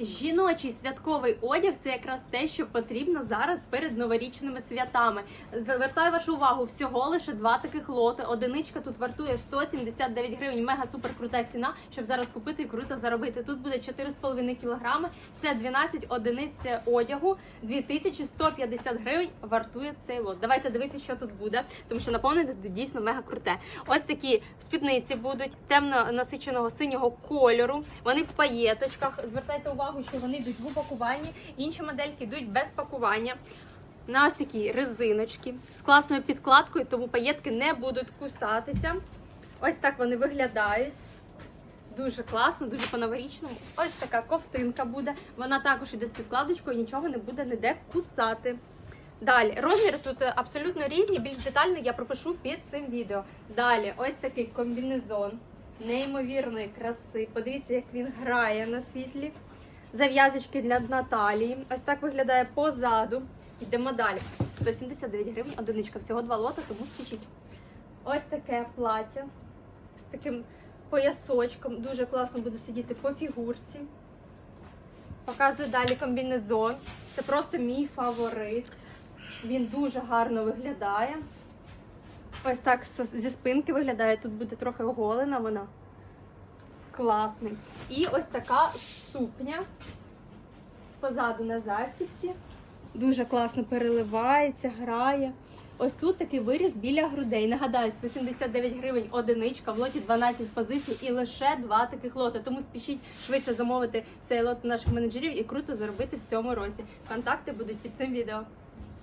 Жіночий святковий одяг це якраз те, що потрібно зараз перед новорічними святами. Звертаю вашу увагу, всього лише два таких лоти. Одиничка тут вартує 179 гривень. Мега супер крута ціна, щоб зараз купити і круто заробити. Тут буде 4,5 кілограми. Це 12 одиниць одягу, 2150 гривень вартує цей лот. Давайте дивитися, що тут буде, тому що наповнене тут дійсно мега круте. Ось такі спідниці будуть темно насиченого синього кольору. Вони в паєточках. Звертайте увагу, що вони йдуть в упакуванні. Інші модельки йдуть без пакування. На ось такі резиночки з класною підкладкою, тому паєтки не будуть кусатися. Ось так вони виглядають. Дуже класно, дуже по-новорічному. Ось така ковтинка буде. Вона також іде з підкладочкою, нічого не буде ніде кусати. Далі, розміри тут абсолютно різні, більш детально я пропишу під цим відео. Далі, ось такий комбінезон неймовірної краси. Подивіться, як він грає на світлі. Зав'язочки для Наталії. Ось так виглядає позаду. Йдемо далі. 179 гривень, одиничка, всього два лота, тому спішіть. Ось таке плаття з таким поясочком. Дуже класно буде сидіти по фігурці. Показую далі комбінезон. Це просто мій фаворит. Він дуже гарно виглядає. Ось так зі спинки виглядає. Тут буде трохи оголена вона. Класний. І ось така сукня позаду на застібці. Дуже класно переливається, грає. Ось тут такий виріз біля грудей. Нагадаю, 179 гривень одиничка, в лоті 12 позицій і лише два таких лоти. Тому спішіть швидше замовити цей лот наших менеджерів і круто заробити в цьому році. Контакти будуть під цим відео.